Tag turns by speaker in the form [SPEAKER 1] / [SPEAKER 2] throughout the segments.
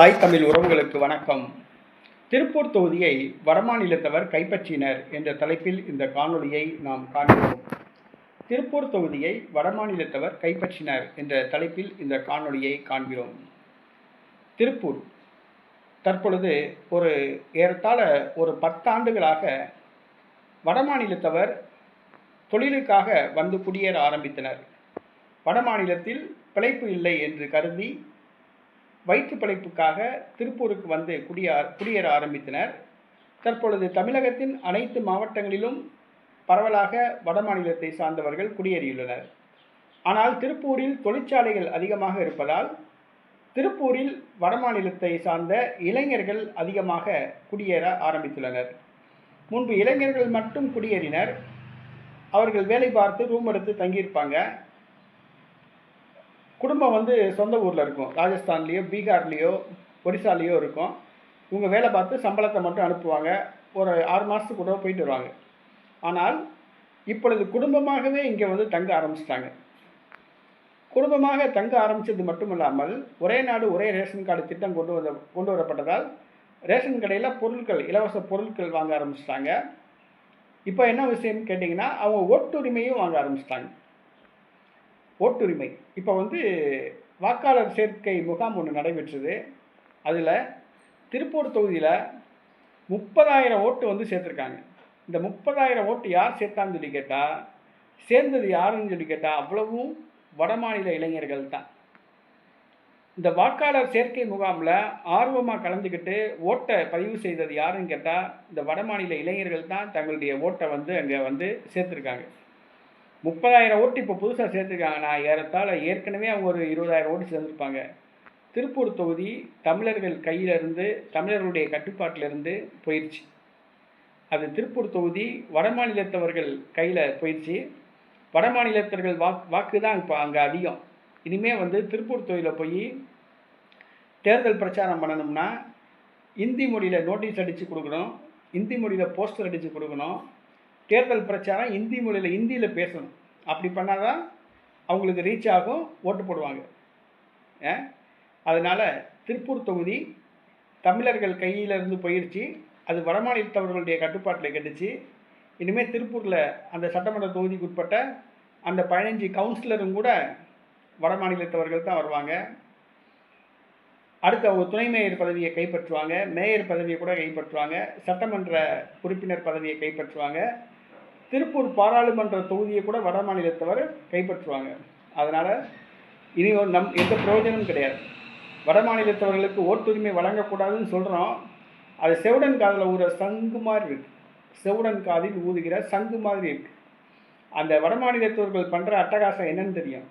[SPEAKER 1] தாய் தமிழ் உறவுகளுக்கு வணக்கம். திருப்பூர் தொகுதியை வடமாநிலத்தவர் கைப்பற்றினர் என்ற தலைப்பில் இந்த காணொலியை நாம் காண்கிறோம். திருப்பூர் தொகுதியை வடமாநிலத்தவர் கைப்பற்றினர் என்ற தலைப்பில் இந்த காணொலியை காண்கிறோம். திருப்பூர் தற்பொழுது ஒரு ஏறத்தாழ ஒரு பத்தாண்டுகளாக வடமாநிலத்தவர் தொழிலுக்காக வந்து குடியேற ஆரம்பித்தனர். வடமாநிலத்தில் பிழைப்பு இல்லை என்று கருதி வயிற்று பிழைப்புக்காக திருப்பூருக்கு வந்து குடியா குடியேற ஆரம்பித்தனர். தற்பொழுது தமிழகத்தின் அனைத்து மாவட்டங்களிலும் பரவலாக வடமாநிலத்தை சார்ந்தவர்கள் குடியேறியுள்ளனர். ஆனால் திருப்பூரில் தொழிற்சாலைகள் அதிகமாக இருப்பதால் திருப்பூரில் வடமாநிலத்தை சார்ந்த இளைஞர்கள் அதிகமாக குடியேற ஆரம்பித்துள்ளனர். முன்பு இளைஞர்கள் மட்டும் குடியேறினர். அவர்கள் வேலை பார்த்து ரூம் எடுத்து தங்கியிருப்பாங்க. குடும்பம் வந்து சொந்த ஊரில் இருக்கும். ராஜஸ்தான்லேயோ பீகார்லேயோ ஒரிசாலேயோ இருக்கும். இவங்க வேலை பார்த்து சம்பளத்தை மட்டும் அனுப்புவாங்க. ஒரு ஆறு மாதத்துக்கு கூட போயிட்டு வருவாங்க. ஆனால் இப்பொழுது குடும்பமாகவே இங்கே வந்து தங்க ஆரம்பிச்சிட்டாங்க. குடும்பமாக தங்க ஆரம்பித்தது மட்டும் இல்லாமல் ஒரே நாடு ஒரே ரேஷன் கார்டு திட்டம் கொண்டு வந்த கொண்டு வரப்பட்டதால் ரேஷன் கடையில் பொருட்கள் இலவச பொருட்கள் வாங்க ஆரம்பிச்சிட்டாங்க. இப்போ என்ன விஷயம்னு கேட்டிங்கன்னா அவங்க ஓட்டுரிமையும் வாங்க ஆரம்பிச்சிட்டாங்க. ஓட்டுரிமை இப்போ வந்து வாக்காளர் சேர்க்கை முகாம் ஒன்று நடைபெற்றது. அதில் திருப்பூர் தொகுதியில் முப்பதாயிரம் ஓட்டு வந்து சேர்த்துருக்காங்க. இந்த முப்பதாயிரம் ஓட்டு யார் சேர்த்தான்னு சொல்லி கேட்டால் சேர்ந்தது யாருன்னு சொல்லி கேட்டால் அவ்வளவும் வடமாநில இளைஞர்கள் தான். இந்த வாக்காளர் சேர்க்கை முகாமில் ஆர்வமாக கலந்துக்கிட்டு ஓட்டை பதிவு செய்தது யாருன்னு கேட்டால் இந்த வடமாநில இளைஞர்கள் தான் தங்களுடைய ஓட்டை வந்து அங்கே வந்து சேர்த்துருக்காங்க. முப்பதாயிரம் ஓட்டு இப்போ புதுசாக சேர்த்துருக்காங்க. நான் ஏறத்தாழ ஏற்கனவே அவங்க ஒரு இருபதாயிரம் ஓட்டு சேர்ந்துருப்பாங்க. திருப்பூர் தொகுதி தமிழர்கள் கையிலிருந்து தமிழர்களுடைய கட்டுப்பாட்டிலிருந்து போயிடுச்சு அது திருப்பூர் தொகுதி வடமாநிலத்தவர்கள் கையில் போயிடுச்சு வடமாநிலத்தவர்கள் வாக்கு வாக்கு தான் இப்போ அங்கே அதிகம். இனிமேல் வந்து திருப்பூர் தொகுதியில் போய் தேர்தல் பிரச்சாரம் பண்ணணும்னா இந்தி மொழியில் நோட்டீஸ் அடித்து கொடுக்கணும். இந்தி மொழியில் போஸ்டர் அடித்து கொடுக்கணும். தேர்தல் பிரச்சாரம் இந்தி மொழியில் இந்தியில் பேசணும். அப்படி பண்ணால் தான் அவங்களுக்கு ரீச் ஆகும் ஓட்டு போடுவாங்க. அதனால் திருப்பூர் தொகுதி தமிழர்கள் கையிலிருந்து போயிடுச்சு. அது வடமாநிலத்தவர்களுடைய கட்டுப்பாட்டில் கெட்டுச்சு. இனிமேல் திருப்பூரில் அந்த சட்டமன்ற தொகுதிக்கு உட்பட்ட அந்த பதினஞ்சு கவுன்சிலரும் கூட வடமாநிலத்தவர்கள் தான் வருவாங்க. அடுத்து அவங்க துணை மேயர் பதவியை கைப்பற்றுவாங்க. மேயர் பதவியை கூட கைப்பற்றுவாங்க. சட்டமன்ற உறுப்பினர் பதவியை கைப்பற்றுவாங்க. திருப்பூர் பாராளுமன்ற தொகுதியை கூட வட மாநிலத்தவர் கைப்பற்றுவாங்க. அதனால் இனி நம் எந்த பிரயோஜனமும் கிடையாது. வட மாநிலத்தவர்களுக்கு ஓட்டுரிமை வழங்கக்கூடாதுன்னு சொல்கிறோம் அது செவுடன் காதில் ஊற சங்கு மாதிரி இருக்குது செவுடன் காதில் ஊதுகிற சங்கு மாதிரி இருக்குது அந்த வட மாநிலத்தவர்கள் பண்ணுற அட்டகாசம் என்னன்னு தெரியும்.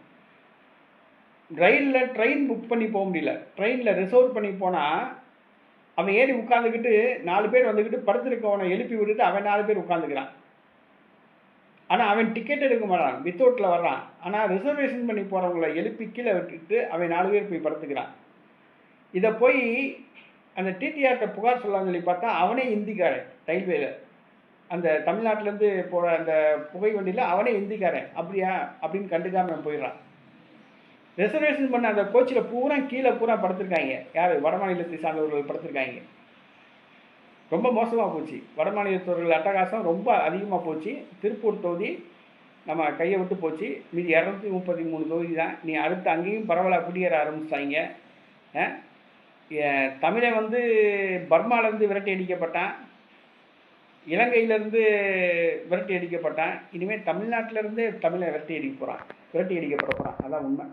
[SPEAKER 1] ரயிலில் ட்ரெயின் புக் பண்ணி போக முடியல. ட்ரெயினில் ரிசர்வ் பண்ணி போனால் அவன் ஏறி உட்காந்துக்கிட்டு நாலு பேர் வந்துக்கிட்டு படுத்திருக்கவனை எழுப்பி விட்டுட்டு அவன் நாலு பேர் உட்காந்துக்கிறான் ஆனால் அவன் டிக்கெட் எடுக்க மாட்டான். வித்தவுட்டில் வர்றான். ஆனால் ரிசர்வேஷன் பண்ணி போகிறவங்கள எழுப்பி கீழே விட்டுட்டு அவன் நாலு பேர் போய் படுத்துக்கிறான். இதை போய் அந்த டிடிஆர்கிட்ட புகார் சொல்லலாம்னு சொல்லி பார்த்தா அவனே இந்திக்காரன் ரயில்வேல அந்த தமிழ்நாட்டிலேருந்து போகிற அந்த புகை வண்டியில் அவனே இந்திக்காரன். அப்படியா? அப்படின்னு கண்டுக்காமல் போயிடுறான். ரிசர்வேஷன் பண்ண அந்த கோச்சில் பூரா கீழே பூரா படுத்திருக்காங்க. யார்? வடமாநிலத்தை சார்ந்தவர்கள் படுத்திருக்காங்க. ரொம்ப மோசமாக போச்சு. வட மாநிலத்தவர்கள் அட்டகாசம் ரொம்ப அதிகமாக போச்சு. திருப்பூர் தொகுதி நம்ம கையை விட்டு போச்சு. மீதி இரநூத்தி முப்பத்தி மூணு தொகுதி தான். நீ அடுத்து அங்கேயும் பரவலாக குடியேற ஆரம்பிச்சிட்டாங்க. தமிழை வந்து பர்மாவிலேருந்து விரட்டி அடிக்கப்பட்டான். இலங்கையிலேருந்து விரட்டி அடிக்கப்பட்டான். இனிமேல் தமிழ்நாட்டிலேருந்து தமிழை விரட்டி அடிக்க போகிறான் விரட்டி அடிக்கப்பட போகிறான் அதான் உண்மை.